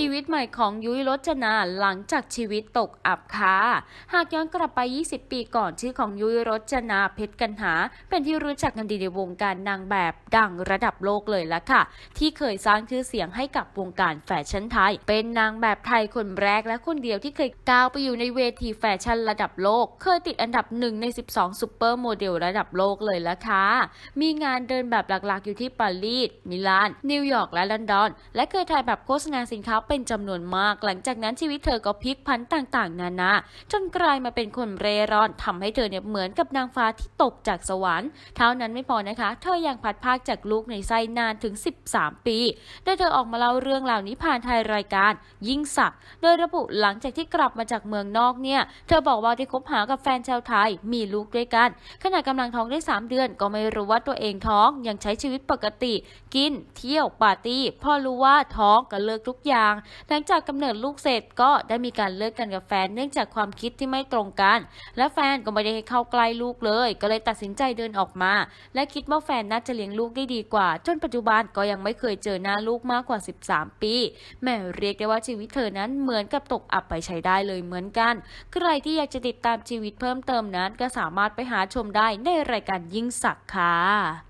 ชีวิตใหม่ของยุ้ยรจนาหลังจากชีวิตตกอับค่ะหากย้อนกลับไป 20 ปีก่อนชื่อของยุ้ยรจนาเพชรกันหา เป็นที่รู้จักกันดีในวงการนางแบบดังระดับโลกเลยละค่ะ ที่เคยสร้างชื่อเสียงให้กับวงการแฟชั่นไทย เป็นนางแบบไทยคนแรกและคนเดียวที่เคยก้าวไปอยู่ในเวทีแฟชั่นระดับโลก เคยติดอันดับหนึ่งใน 12ซูเปอร์โมเดลระดับโลกเลยละค่ะมีงานเดินแบบหลักๆอยู่ที่ปารีสมิลาน นิวยอร์กและลอนดอน และเคยถ่ายแบบโฆษณาสินค้าเป็นจำนวนมาก หลังจากนั้นชีวิตเธอก็พลิกผันต่างๆ นานาจนกลายมาเป็นคนเร่ร่อนทำให้เธอเนี่ยเหมือนกับนางฟ้าที่ตกจากสวรรค์เท่านั้นไม่พอนะคะ เธอยังพัดพากจากลูกในไส้นานถึง 13 ปีโดยเธอออกมาเล่าเรื่องเหล่านี้ผ่านทายรายการ ยิ่งสักโดยระบุหลังจากที่กลับมาจากเมืองนอกเนี่ย เธอบอกว่าที่คบหากับแฟนชาวไทยมีลูกด้วยกัน ขณะกำลังท้องได้ 3 เดือน ก็ไม่รู้ว่าตัวเองท้องยังใช้ชีวิตปกติ กินเที่ยวปาร์ตี้พอรู้ว่าท้องก็เลิกทุกอย่างหลังจากกำเนิดลูกเสร็จก็ได้มีการเลิกกันกับแฟนเนื่องจากความคิดที่ไม่ตรงกัน และแฟนก็ไม่ได้ให้เข้าใกล้ลูกเลย ก็เลยตัดสินใจเดินออกมา และคิดว่าแฟนน่าจะเลี้ยงลูกได้ดีกว่า จนปัจจุบันก็ยังไม่เคยเจอหน้าลูกมากกว่า 13 ปี แม่เรียกได้ว่าชีวิตเธอนั้นเหมือนกับตกอับไปใช้ได้เลยเหมือนกัน ใครที่อยากจะติดตามชีวิตเพิ่มเติมนั้น ก็สามารถไปหาชมได้ในรายการยิ่งสักค่ะ